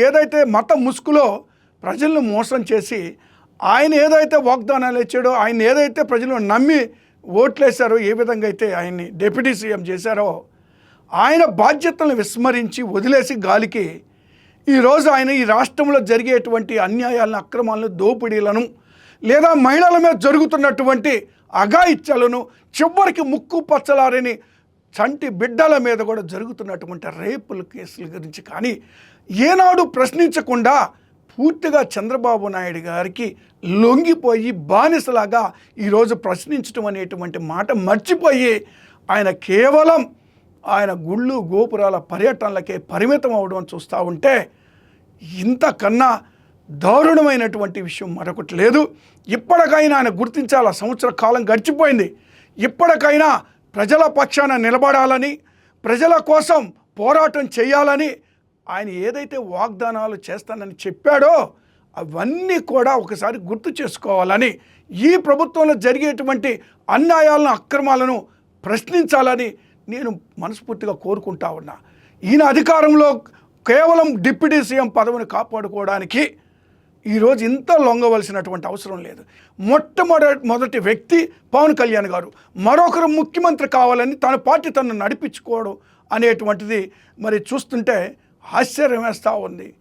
ఏదైతే మత ముసుగులో ప్రజలను మోసం చేసి ఆయన ఏదైతే వాగ్దానాలు ఇచ్చాడో ఆయన ఏదైతే ప్రజలు నమ్మి ఓట్లేశారో ఏ విధంగా అయితే ఆయన్ని డిప్యూటీ సీఎం చేశారో ఆయన బాధ్యతలను విస్మరించి వదిలేసి గాలికి ఈరోజు ఆయన ఈ రాష్ట్రంలో జరిగేటువంటి అన్యాయాలను అక్రమాలను దోపిడీలను లేదా మహిళల మీద జరుగుతున్నటువంటి అఘాయిత్యాలను చివరికి ముక్కు పచ్చలారని చంటి బిడ్డల మీద కూడా జరుగుతున్నటువంటి రేపుల కేసుల గురించి కానీ ఏనాడు ప్రశ్నించకుండా పూర్తిగా చంద్రబాబు నాయుడు గారికి లొంగిపోయి బానిసలాగా ఈరోజు ప్రశ్నించడం అనేటువంటి మాట మర్చిపోయి ఆయన కేవలం ఆయన గుళ్ళు గోపురాల పర్యటనలకే పరిమితం అవడం చూస్తూ ఉంటే ఇంతకన్నా దారుణమైనటువంటి విషయం మరొకటి లేదు. ఇప్పటికైనా ఆయన గుర్తించాల? సంవత్సర కాలం గడిచిపోయింది. ఇప్పటికైనా ప్రజల పక్షాన నిలబడాలని ప్రజల కోసం పోరాటం చేయాలని ఆయన ఏదైతే వాగ్దానాలు చేస్తానని చెప్పాడో అవన్నీ కూడా ఒకసారి గుర్తు చేసుకోవాలని ఈ ప్రభుత్వంలో జరిగేటువంటి అన్యాయాలను అక్రమాలను ప్రశ్నించాలని నేను మనస్ఫూర్తిగా కోరుకుంటా ఉన్నా. ఈయన అధికారంలో కేవలం డిప్యూటీ సీఎం పదవిని కాపాడుకోవడానికి ఈరోజు ఇంత లొంగవలసినటువంటి అవసరం లేదు. మొట్టమొదటి మొదటి వ్యక్తి పవన్ కళ్యాణ్ గారు. మరొకరు ముఖ్యమంత్రి కావాలని తన పార్టీ తను నడిపించుకోవడం అనేటువంటిది మరి చూస్తుంటే ఆశ్చర్యం వేస్తూ ఉంది.